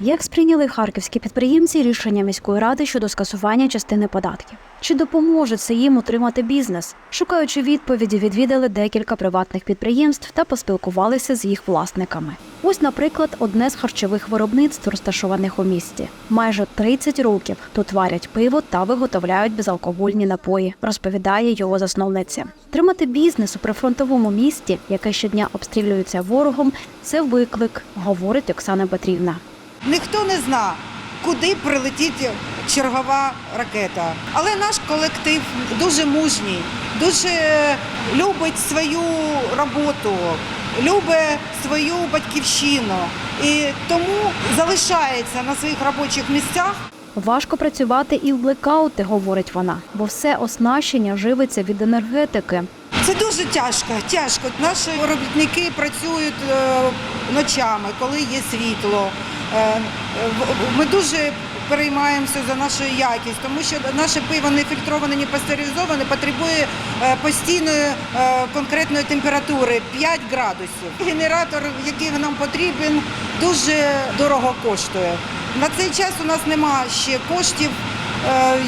Як сприйняли харківські підприємці рішення міської ради щодо скасування частини податків? Чи допоможе це їм утримати бізнес? Шукаючи відповіді, відвідали декілька приватних підприємств та поспілкувалися з їх власниками. Ось, наприклад, одне з харчових виробництв, розташованих у місті. Майже 30 років тут варять пиво та виготовляють безалкогольні напої, розповідає його засновниця. Тримати бізнес у прифронтовому місті, яке щодня обстрілюється ворогом, це виклик, говорить Оксана Петрівна. Ніхто не зна, куди прилетить чергова ракета. Але наш колектив дуже мужній, дуже любить свою роботу, любить свою батьківщину і тому залишається на своїх робочих місцях. Важко працювати і в блекаути, говорить вона, бо все оснащення живиться від енергетики. Це дуже тяжко. Тяжко. Наші робітники працюють е, ночами, коли є світло. Е, Ми дуже переймаємося за нашу якість, тому що наше пиво не фільтроване, не пастеризоване, потребує е, постійної е, конкретної температури 5 градусів. Генератор, який нам потрібен, дуже дорого коштує. На цей час у нас немає ще коштів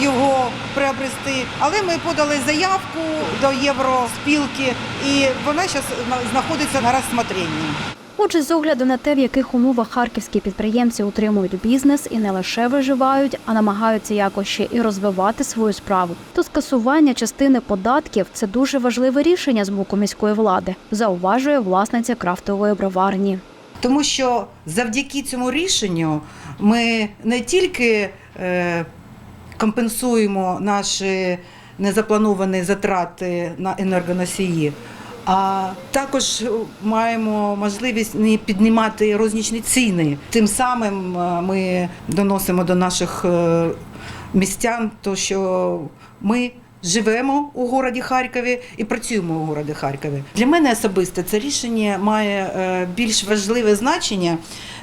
його приобрести. Але ми подали заявку до Євроспілки, і вона зараз знаходиться на розсмотренні. Отже, з огляду на те, в яких умовах харківські підприємці утримують бізнес і не лише виживають, а намагаються якось ще і розвивати свою справу, то скасування частини податків це дуже важливе рішення з боку міської влади, зауважує власниця крафтової броварні. Тому що завдяки цьому рішенню ми не тільки е, компенсуємо наші незаплановані затрати на енергоносії, а також маємо можливість не піднімати рознічні ціни. Тим самим е, ми доносимо до наших е, містян, то що ми живемо у городі Харкові і працюємо у городі Харкові. Для мене особисто це рішення має е, більш важливе значення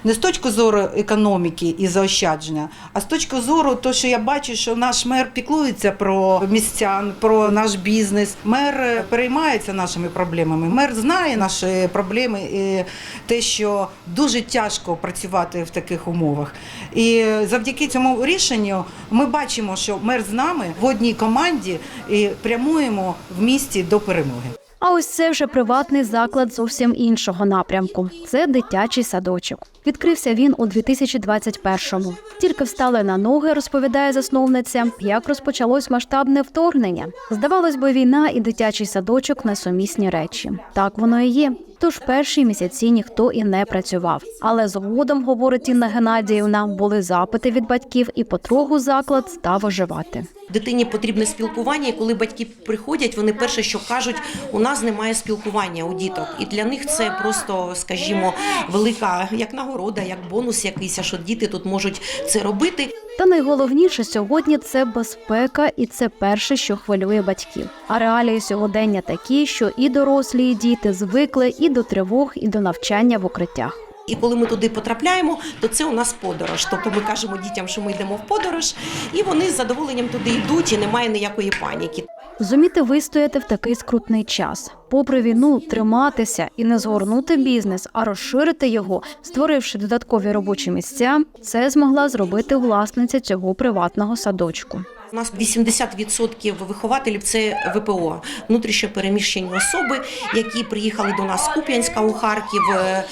не з точки зору економіки і заощадження, а з точки зору, того, що я бачу, що наш мер піклується про містян, про наш бізнес. Мер е, переймається нашими проблемами. Мер знає наші проблеми і те, що дуже тяжко працювати в таких умовах. І завдяки цьому рішенню ми бачимо, що мер з нами в одній команді і прямуємо в місті до перемоги. А ось це вже приватний заклад зовсім іншого напрямку. Це дитячий садочок. Відкрився він у 2021-му. Тільки встали на ноги, розповідає засновниця, як розпочалось масштабне вторгнення. Здавалось би, війна і дитячий садочок несумісні речі. Так воно і є. Тож перші місяці ніхто і не працював. Але згодом, говорить Інна Геннадіївна, були запити від батьків, і потроху заклад став оживати. Дитині потрібне спілкування, і коли батьки приходять, вони перше, що кажуть, у нас немає спілкування у діток. І для них це просто, скажімо, велика як нагорода, як бонус якийсь, що діти тут можуть це робити. Та найголовніше сьогодні це безпека, і це перше, що хвилює батьків. А реалії сьогодення такі, що і дорослі, і діти звикли і до тривог, і до навчання в укриттях. І коли ми туди потрапляємо, то це у нас подорож. Тобто ми кажемо дітям, що ми йдемо в подорож, і вони з задоволенням туди йдуть, і немає ніякої паніки. Зуміти вистояти в такий скрутний час, попри війну, триматися і не згорнути бізнес, а розширити його, створивши додаткові робочі місця, це змогла зробити власниця цього приватного садочку. У нас 80% вихователів це ВПО, внутрішньо переміщені особи, які приїхали до нас з Куп'янська у Харків е,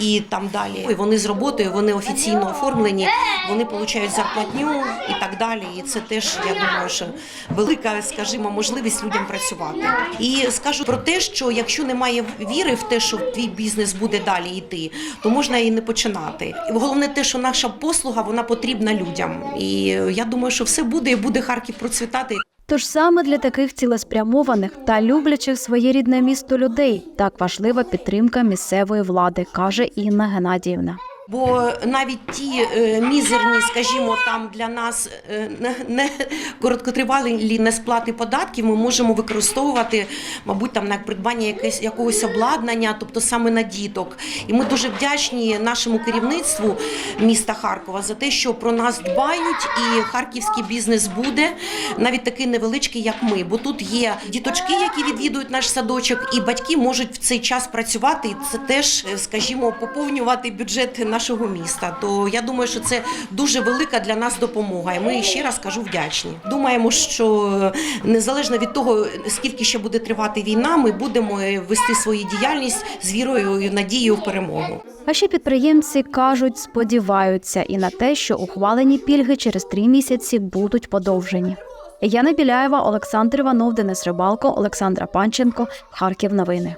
і там далі. І вони з роботою, вони офіційно оформлені, вони отримують зарплатню і так далі. І це теж я думаю, що велика, скажімо, можливість людям працювати. І скажу про те, що якщо немає віри в те, що твій бізнес буде далі йти, то можна і не починати. Головне те, що наша послуга вона потрібна людям. І я думаю, що все буде і буде Харків процвітати. Тож саме для таких цілеспрямованих та люблячих своє рідне місто людей так важлива підтримка місцевої влади, каже Інна Геннадіївна. Бо навіть ті е, мізерні, скажімо, там для нас е, не, короткотривалі несплати податків, ми можемо використовувати, мабуть, там на придбання якесь якогось обладнання, тобто саме на діток. І ми дуже вдячні нашому керівництву міста Харкова за те, що про нас дбають, і харківський бізнес буде навіть такий невеличкий, як ми. Бо тут є діточки, які відвідують наш садочок, і батьки можуть в цей час працювати. І це теж, е, скажімо, поповнювати бюджет нашого нашого міста. То я думаю, що це дуже велика для нас допомога. І ми ще раз кажу вдячні. Думаємо, що е, незалежно від того, скільки ще буде тривати війна, ми будемо вести свою діяльність з вірою і надією в перемогу. А ще підприємці кажуть, сподіваються і на те, що ухвалені пільги через три місяці будуть подовжені. Яна Біляєва, Олександр Іванов, Денис Рибалко, Олександра Панченко, Харків. Новини.